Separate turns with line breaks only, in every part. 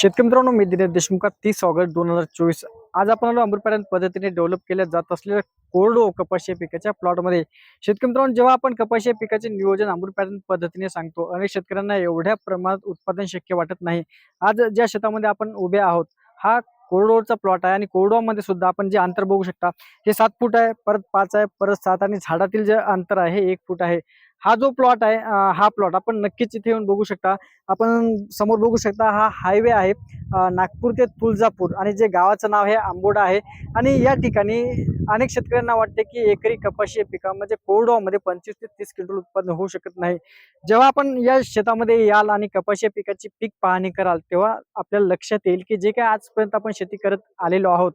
शेतकरी मित्रांनो मी दिनेश देशमुख तीस ऑगस्ट दोन हजार चोवीस. आज आपण अमृतपर्यंत पद्धतीने डेव्हलप केल्या जात असलेल्या कोरडो कपाशी पिकाच्या प्लॉटमध्ये शेतकरी मित्रांनो जेव्हा आपण कपाशी पिकाचे नियोजन अमृतपर्यंत पद्धतीने सांगतो अनेक शेतकऱ्यांना एवढ्या प्रमाणात उत्पादन शक्य वाटत नाही. आज ज्या शेतामध्ये आपण उभे आहोत हा कोरडोचा प्लॉट आहे आणि कोरडोमध्ये सुद्धा आपण जे अंतर बघू शकता हे सात फूट आहे परत पाच आहे परत सात आणि झाडातील जे अंतर आहे हे एक फूट आहे. हा जो प्लॉट आहे हा प्लॉट आपण नक्कीच इथे येऊन बघू शकता. आपण समोर बघू शकता हा हायवे आहे नागपूर ते तुळजापूर आणि जे गावाचं नाव आहे आंबोडा आहे. आणि या ठिकाणी अनेक शेतकऱ्यांना वाटते की एकरी कपाशी पिकामध्ये म्हणजे कोरडवामध्ये पंचवीस ते तीस क्विंटल उत्पादन होऊ शकत नाही. जेव्हा आपण या शेतामध्ये याल आणि कपाशी पिकाची पीक पाहणी कराल तेव्हा आपल्याला लक्षात येईल की जे काय आजपर्यंत आपण शेती करत आलेलो आहोत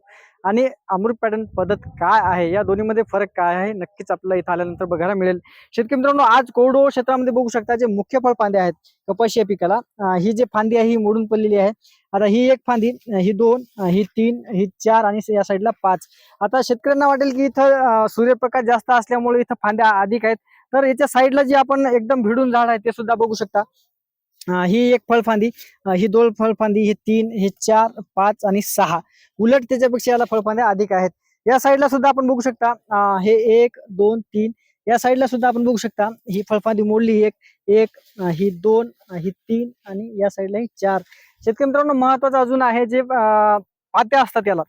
आणि अमृत पॅटर्न पद्धत काय आहे? या दोन्हीमध्ये फरक काय आहे? नक्कीच आपल्याला इथं आल्यानंतर बघायला मिळेल. शेतकरी मित्रांनो आज कोरडो क्षेत्रामध्ये बघू शकता जे मुख्य फळफांदे आहेत कपाशी या पिकाला. ही जी फांदी आहे ही मोडून पडलेली आहे. आता ही एक फांदी ही दोन ही तीन ही चार आणि या साईडला पाच. आता शेतकऱ्यांना वाटेल की इथं सूर्यप्रकाश जास्त असल्यामुळे इथं फांद्या अधिक आहेत. तर याच्या साईडला जे आपण एकदम भिडून झाड आहे ते सुद्धा बघू शकता. ही एक फळफांदी. ही दोन फळफांदी ही तीन ही चार पाच आणि सहा. उलट त्याच्यापेक्षा याला फळफांद्या अधिक आहेत. या साईडला सुद्धा आपण बघू शकता हे एक दोन तीन. या साईडला सुद्धा आपण बघू शकता ही फळफांदी मोडली एक एक ही दोन ही तीन आणि या साईडला ही चार. शेतकरी मित्रांनो महत्वाचं अजून आहे जे पात्या असतात याला.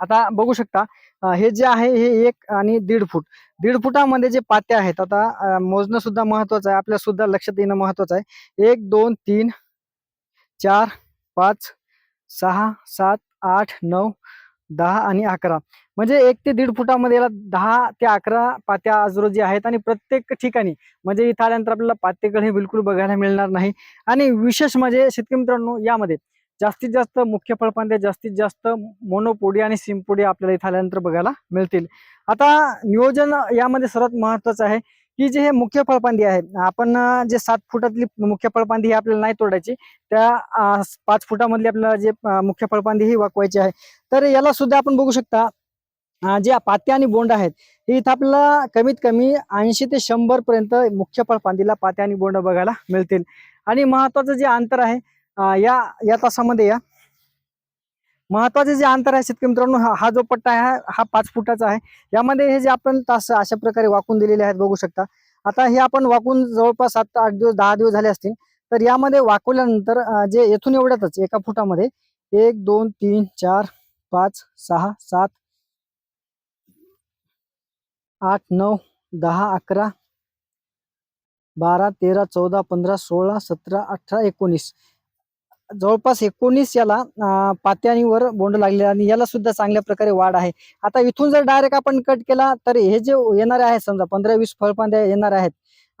आता बघू शकता हे जे आहे हे एक आणि दीड फूट. दीड फुटामध्ये जे पात्या आहेत आता मोजणं सुद्धा महत्वाचं आहे. आपल्या सुद्धा लक्षात येणं महत्वाचं आहे. एक दोन तीन चार पाच सहा सात आठ नऊ दहा आणि अकरा. म्हणजे एक ते दीड फुटामध्ये याला दहा ते अकरा पात्या आजरोजी आहेत आणि प्रत्येक ठिकाणी म्हणजे इथं आल्यानंतर आपल्याला पातेकड हे बिलकुल बघायला मिळणार नाही. आणि विशेष म्हणजे शेतकरी मित्रांनो यामध्ये जास्तीत जास्त मुख्य फळपांद्या जास्तीत जास्त मोनोपोडी आणि सिमपोडी आपल्याला इथं आल्यानंतर बघायला मिळतील. आता नियोजन यामध्ये सर्वात महत्वाचं आहे की जे हे मुख्य फळपांदी आहे आपण जे सात फुटातली मुख्य फळपांदी ही आपल्याला नाही तोडायची त्या पाच फुटामधली आपल्याला जे मुख्य फळपांदी ही वाकवायची आहे. तर याला सुद्धा आपण बघू शकता जे पात्या आणि बोंड आहेत हे इथं आपल्याला कमीत कमी ऐंशी ते शंभर पर्यंत मुख्य फळपांदीला पात्या आणि बोंड बघायला मिळतील. आणि महत्वाचं जे अंतर आहे या या तासामध्ये या. महत्त्वाचे जे अंतर आहे शेतकरी मित्रांनो हा जो पट्टा आहे हा- पाच फुटाचा आहे. यामध्ये हे जे आपण तास अशा प्रकारे वाकून दिलेले आहेत बघू शकता. आता हे आपण वाकून जवळपास सात आठ दिवस दहा दिवस झाले असतील. तर यामध्ये वाकवल्यानंतर जे येथून एवढ्यातच एका फुटामध्ये एक दोन तीन चार पाच सहा सात आठ नऊ दहा अकरा बारा तेरा चौदा पंधरा सोळा सतरा अठरा एकोणीस. जवळपास एकोणीस याला पात्यानीवर पात्यांवर बोंड लागले आणि याला सुद्धा चांगल्या प्रकारे वाढ आहे. आता इथून जर डायरेक्ट आपण कट केला तर हे जे येणारे आहेत समजा पंधरा वीस फळपांद्या येणार आहेत.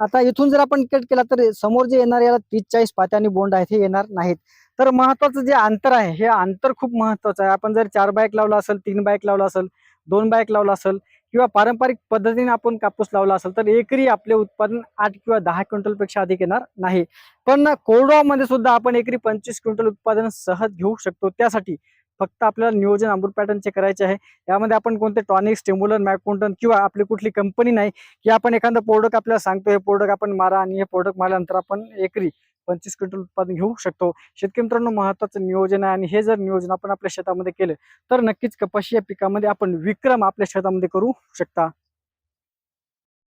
आता इथून जर आपण कट केला तर समोर जे येणार याला तीस चाळीस पात्यानी बोंड आहेत हे येणार नाहीत. तर महत्वाचं जे अंतर आहे हे अंतर खूप महत्वाचं आहे. आपण जर चार बाईक लावला असेल तीन बाईक लावला असेल दोन बाईक लावला असेल किंवा पारंपरिक पद्धतीने आपण कापूस लावला असेल तर एकरी आपले उत्पादन आठ किंवा दहा क्विंटलपेक्षा अधिक येणार नाही. पण कोरडवामध्ये सुद्धा आपण एकरी पंचवीस क्विंटल उत्पादन सहज घेऊ शकतो. त्यासाठी फक्त आपल्याला नियोजन अमृत पॅटर्नचे करायचे आहे. यामध्ये आपण कोणते टॉनिक स्टिम्युलर मॅकोंटन किंवा आपली कुठली कंपनी नाही की आपण एखादं प्रोडक्ट आपल्याला सांगतो हे प्रोडक्ट आपण मारा आणि हे प्रोडक्ट मारल्यानंतर आपण एकरी पंचवीस क्विंटल उत्पादन घेऊ शकतो. शेतकरी मित्रांनो महत्वाचं नियोजन आहे आणि हे जर नियोजन आपण आपल्या शेतामध्ये केलं तर नक्कीच कपाशी या पिकामध्ये आपण विक्रम आपल्या शेतामध्ये करू शकता.